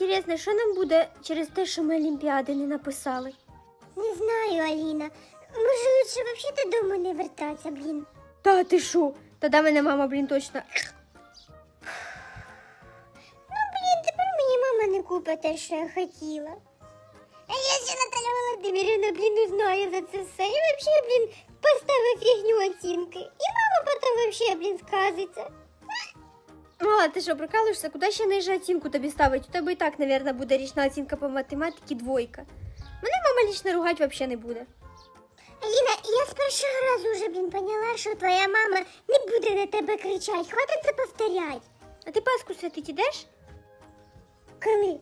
Інтересно, що нам буде через те, що ми Олімпіади не написали? Не знаю, Аліна. Може, лучше вообще додому не вертатися, блін. Та ти що? Тоді мене мама, блін, точно. Ну, блін, тепер мені мама не купить те, що я хотіла. А я ще Наталя Володимирівна, блін, не знаю за це все. І вообще, блін, поставив фігню оцінки. І мама потім вообще, блін, сказиться. Мала, ти що, прикалуєшся? Куди ще нижче оцінку тобі ставить? У тебе і так, мабуть, буде річна оцінка по математиці двойка. Мене мама лічно ругати взагалі не буде. Аліна, я з першого разу вже, блін, поняла, що твоя мама не буде на тебе кричати. Хватить це повторять. А ти Пасху святить ідеш? Коли?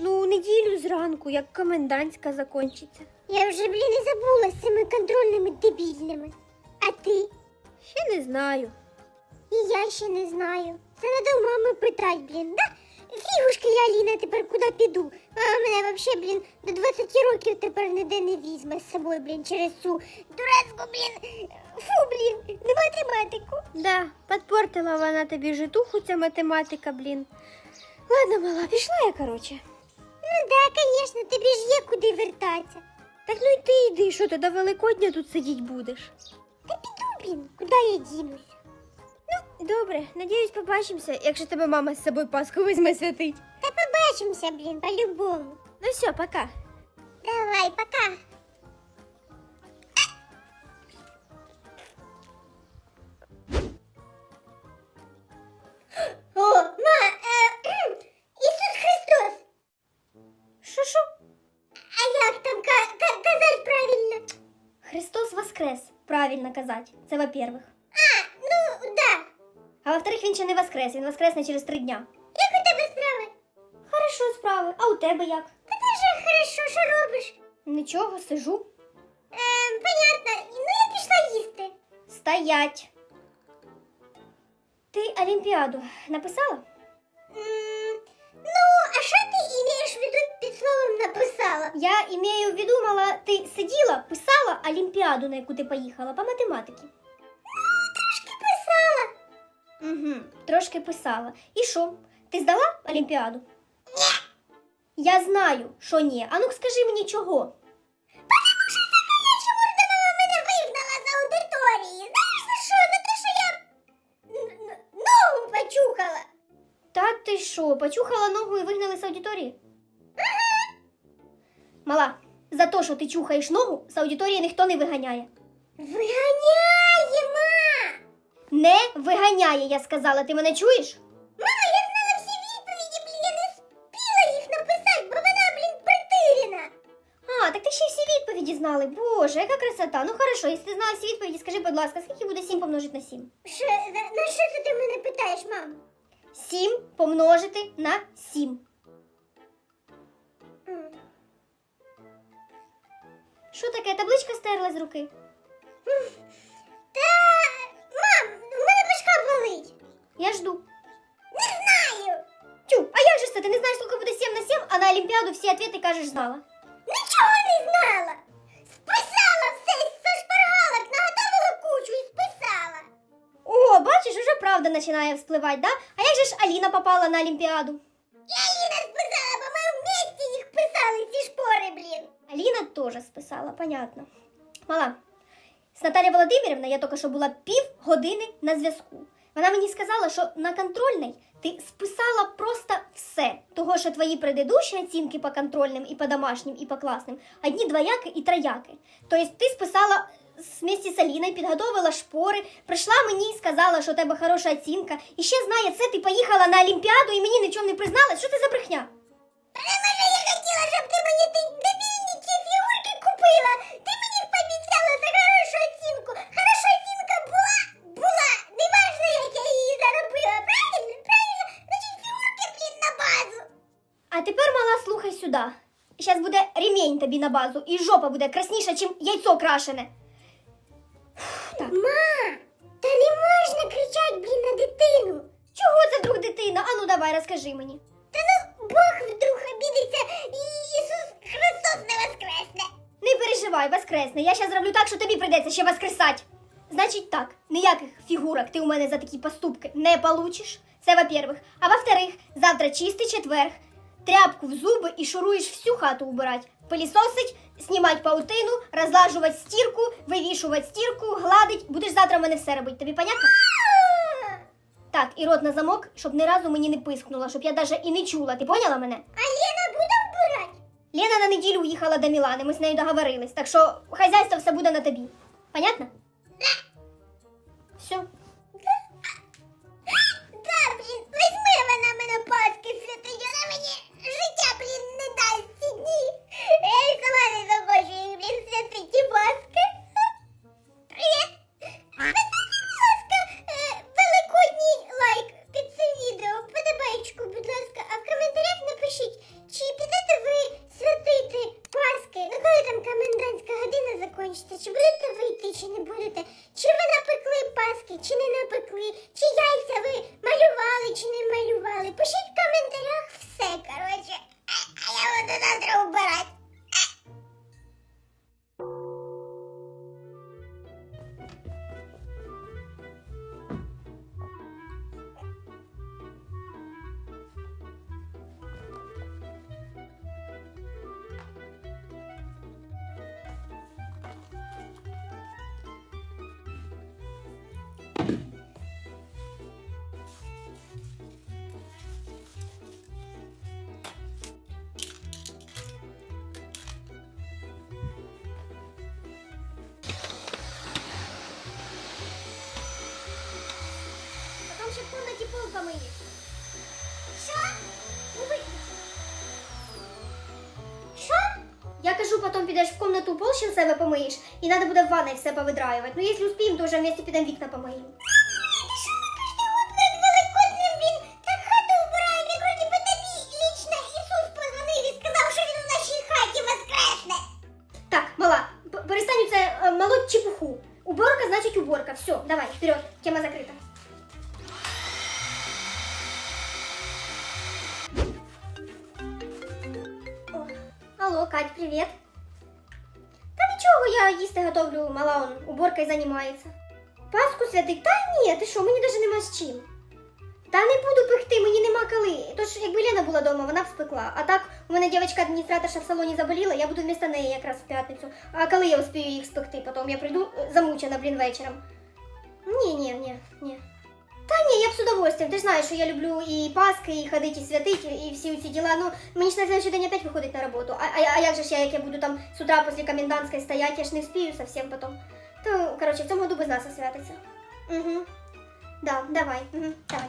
Ну, неділю зранку, як комендантська закінчиться. Я вже, блін, і забула з цими контрольними дебільними. А ти? Ще не знаю. І я ще не знаю. Це треба у мами питати, блін, да? Фігушки я, Аліна, тепер куди піду? А мене вообще, блін, до 20 років тепер ніде не візьме з собою, блін, через цю дурацьку, блін, фу, блін, не математику. Да, підпортила вона тобі житуху, ця математика, блін. Ладно, мала, пішла я, короче. Ну да, звісно, тобі ж є куди вертатися. Так ну і ти йди, що ти до Великодня тут сидіть будеш. Та піду, блін, куди я дінусь? Ну, добре, надіюсь, побачимося, якщо тебе мама з собою Пасху візьме святить. Та побачимося, блін, по-любому. Ну все, пока. Давай, пока. О, ма, е, Ісус Христос. Що що? А як там ка- ка- казать правильно? Христос воскрес, правильно казати. Це во-первых. Він ще не воскрес, він воскресне через три дня. Як у тебе справи? Хорошо, справи. А у тебе як? Та ти ж хорошо, що робиш? Нічого, сижу. Ем, понятно. Ну, я пішла їсти. Стоять. Ти Олімпіаду написала? Ну, а що ти імеєш в виду під словом написала? Я імею в виду, мала, ти сиділа, писала Олімпіаду, на яку ти поїхала, по математиці. Трошки писала. І що? Ти здала Олімпіаду? Ні. Я знаю, що ні. А ну скажи мені чого. Що почухала. Та ти що, почухала ногу і вигнали з аудиторії? Мала, за те, що ти чухаєш ногу, з аудиторії ніхто не виганяє. Виганяє, ма! Не виганяє, я сказала, ти мене чуєш? Мама, я знала всі відповіді, блін, я не спіла їх написати, бо вона, блін, притирена. А, так ти ще всі відповіді знали. Боже, яка красота. Ну хорошо, якщо ти знала всі відповіді, скажи, будь ласка, скільки буде 7 помножити на 7? Що, на, на що це ти мене питаєш, мам? 7 помножити на 7. М. Що таке? Табличка стерла з руки. Я жду. Не знаю. Тю, а як же це? Ти не знаєш, скільки буде 7 на 7, а на Олімпіаду всі відповіді кажеш знала. Нічого не знала. Списала все со шпаргалок, наготовила кучу і списала. О, бачиш, уже правда починає вспливати, да? А як же ж Аліна попала на Олімпіаду? Я Ліна списала, бо ми вместе їх писали, ці шпори, блін. Аліна теж списала, понятно. Мала, з Наталією Володимирівною я тільки що була пів години на зв'язку. Вона мені сказала, що на контрольній ти списала просто все. Того, що твої предыдущі оцінки по контрольним і по домашнім, і по класним, одні двояки і трояки. Тобто ти списала вместе з Аліною, підготовила шпори, прийшла мені і сказала, що у тебе хороша оцінка. І ще знає це, ти поїхала на Олімпіаду і мені нічого не призналась. Що це за брехня? Тому я хотіла, щоб ти мені ті А тепер мала слухай сюди. Зараз буде ремінь тобі на базу, і жопа буде красніша, чим яйцо крашене. Так. Ма, та не можна кричати, блін, на дитину. Чого це вдруг дитина? Ану давай, розкажи мені. Та ну, Бог вдруг обідеться і Ісус Христос не воскресне. Не переживай, воскресне. Я зараз зроблю так, що тобі прийдеться ще воскресать. Значить так, ніяких фігурок ти у мене за такі поступки не получиш. Це во-первых. А во-вторых, завтра чистий четверг. Тряпку в зуби і шуруєш всю хату убирать. Пилісосить, знімать паутину, розлажувати стірку, вивішувати стірку, гладить. Будеш завтра в мене все робити. Тобі понятно? Так, і рот на замок, щоб ні разу мені не пискнула, щоб я даже і не чула. Ти поняла мене? А Лена буде вбирати? Лена на неділю уїхала до Мілани, ми з нею договорились, так що хазяйство все буде на тобі. Закінчиться, чи будете ви йти, чи не будете, чи ви напекли паски, чи не напекли, підеш в комнату пол ще в себе помиєш, і треба буде в ванной все повидраювати. Ну, якщо успіємо, то вже вместе підемо вікна помиємо. Перестань це е, молоть чепуху. Уборка значить уборка. Все, давай, вперед, он займається. Паску святить? Та ні, ти що, мені навіть нема з чим. Та не буду пекти, мені нема коли. Тож, якби Лена була вдома, вона б спекла. А так, у мене дівчинка адміністраторша в салоні заболіла, я буду вмісто неї якраз в п'ятницю. А коли я успію їх спекти, потім я прийду е, замучена, блін, вечором. Ні, ні, ні, ні. Та ні, я б з удовольствием. Ти ж знаєш, що я люблю і Паски, і ходити, і святити, і всі ці діла. Ну, мені ж на следующий день опять виходить на роботу. А, а, а як же ж я, як я буду там з утра після комендантської стоять, я ж не вспію совсем потом. То, коротше, в цьому году без нас освятиться. Угу. Да, давай, угу, давай.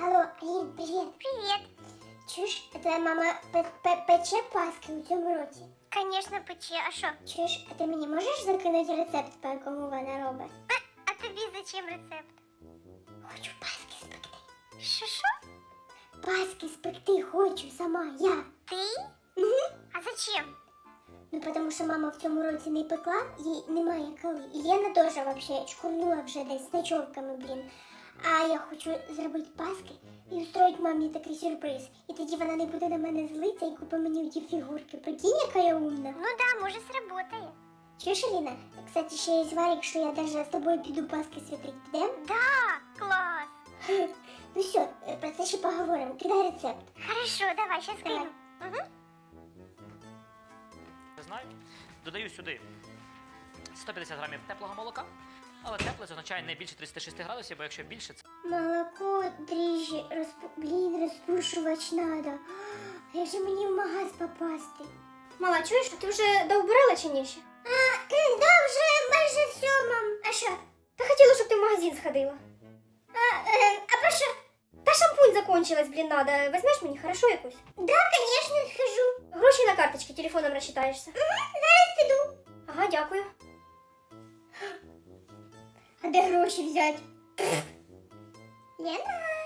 Алло, Алін, привіт. Привіт. Чуєш, а твоя мама пе- пе- пече паски у цьому році? Звісно, пече. А що? Чуєш, а ти мені можеш закинути рецепт, по якому вона робить? А, а тобі зачем рецепт? Хочу паски спекти. Що що? Паски спекти хочу сама, я. Ти? Угу. А зачем? Ну, потому що мама в цьому році не пекла, їй немає коли. І Лена теж вообще чкурнула вже десь з ночовками, блін. А я хочу зробити паски і устроїть мамі такий сюрприз. І тоді вона не буде на мене злитися і купить мені ті фігурки. Прикинь, яка я умна. Ну да, може сработає. Чуєш, Аліна? Кстати, ще є зварик, що я даже з тобою піду паски святить. Підем? Да, клас. Ну все, про це ще поговоримо. Кидай рецепт. Хорошо, давай, сейчас Давай. скину. Угу. Не знаю. Додаю сюди 150 грамів теплого молока. Але тепле це означає не більше 36 градусів, бо якщо більше, це Молоко, дріжджі, розпу... блін, розпушувач надо. А Як же мені в магаз попасти? Мала, чуєш, ти вже доубирала чи ні ще? Да, вже майже все, мам. А що? Та хотіла, щоб ти в магазин сходила. А, е, про що? Та шампунь закончилась, блін, надо. Возьмеш мені хорошо якусь? Да, конечно, схожу. Гроші на карточці, телефоном розчитаєшся. Зараз піду. Ага, дякую. А де гроші взяти? Лена.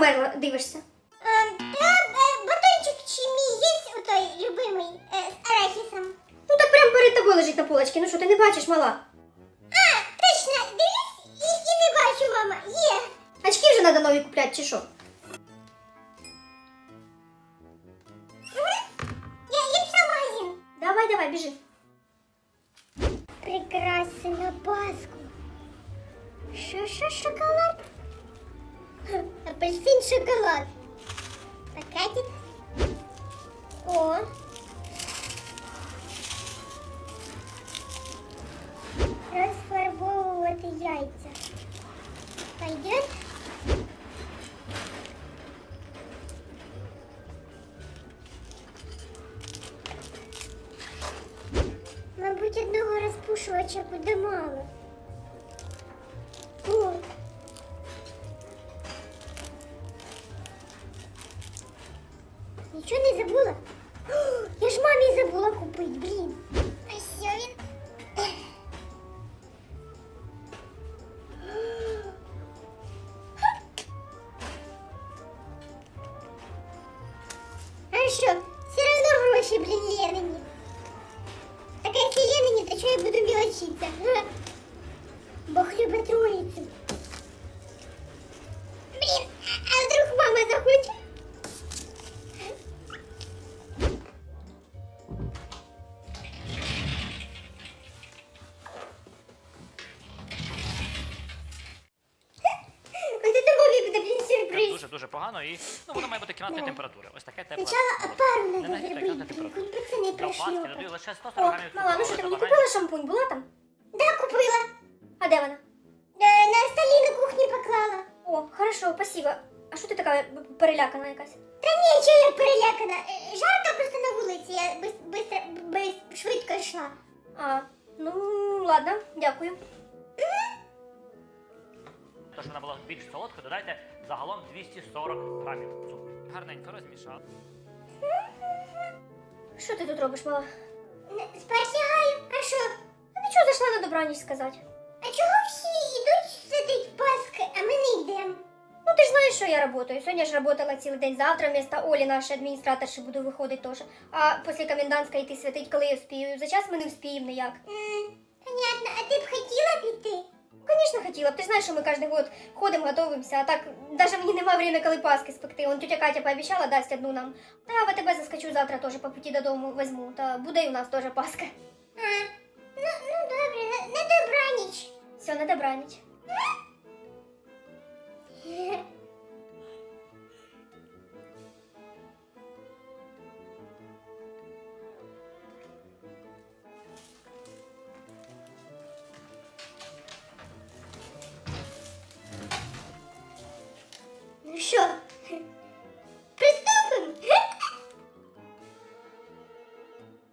померло дивишся? Эм, э, батончик чи мій є той любимий з э, арахісом. Ну так прямо перед тобою лежить на полочці. Ну що, ти не бачиш, мала? А, точно, дивись і не бачу, мама. Є. Очки вже треба нові купляти, чи що? Давай, давай, бежи. Прекрасную Пасху. Ш -ш Шоколад. Апельсин шоколад. Пакетик. О. Розфарбовувати яйця. Пойдет? Мабуть, одного розпушувача буде мало. Що? Все равно гроші, блін, Ленині. Так если Лена то что я буду мелочиться? Бог любит троицу. Дуже погано і ну воно має бути кімнатної Давай. температури. Ось таке тепле. Сначала пару Не надо зробити, паски лише 140 О, грамів. мала, ну що ти мені купила шампунь? Була там? Да, купила. А де вона? Е, На столі на кухні поклала. О, хорошо, спасибо. А що ти така перелякана якась? Та ні, чого я перелякана. Е, Жарко просто на вулиці, я бис, бистро, бис, швидко йшла. А, ну ладно, дякую. Тож вона була більш солодкою, додайте загалом 240 грамів цукру. Гарненько розмішав. Що ти тут робиш, мала? Спать лягаю, а що? Та нічого зайшла на добраніч сказати. А чого всі йдуть сидить Паски, а ми не йдемо? Ну ти ж знаєш, що я працюю. Сьогодні ж працювала цілий день. Завтра вместо Олі, нашої адміністраторши, буду виходити теж. А після комендантської йти святить, коли я вспію. За час ми не вспіємо ніяк. М, Понятно, а ти б хотіла піти? Звісно, хотіла б. Ти ж знаєш, що ми кожен год ходимо, готуємося, а так даже мені нема время, коли паски спекти. Он тетя Катя пообіцяла дасть одну нам. Та в тебе заскочу завтра теж по пути додому візьму. Та буде і у нас теж паска. А, ну, ну добре, на, на добраніч. Все, на добраніч.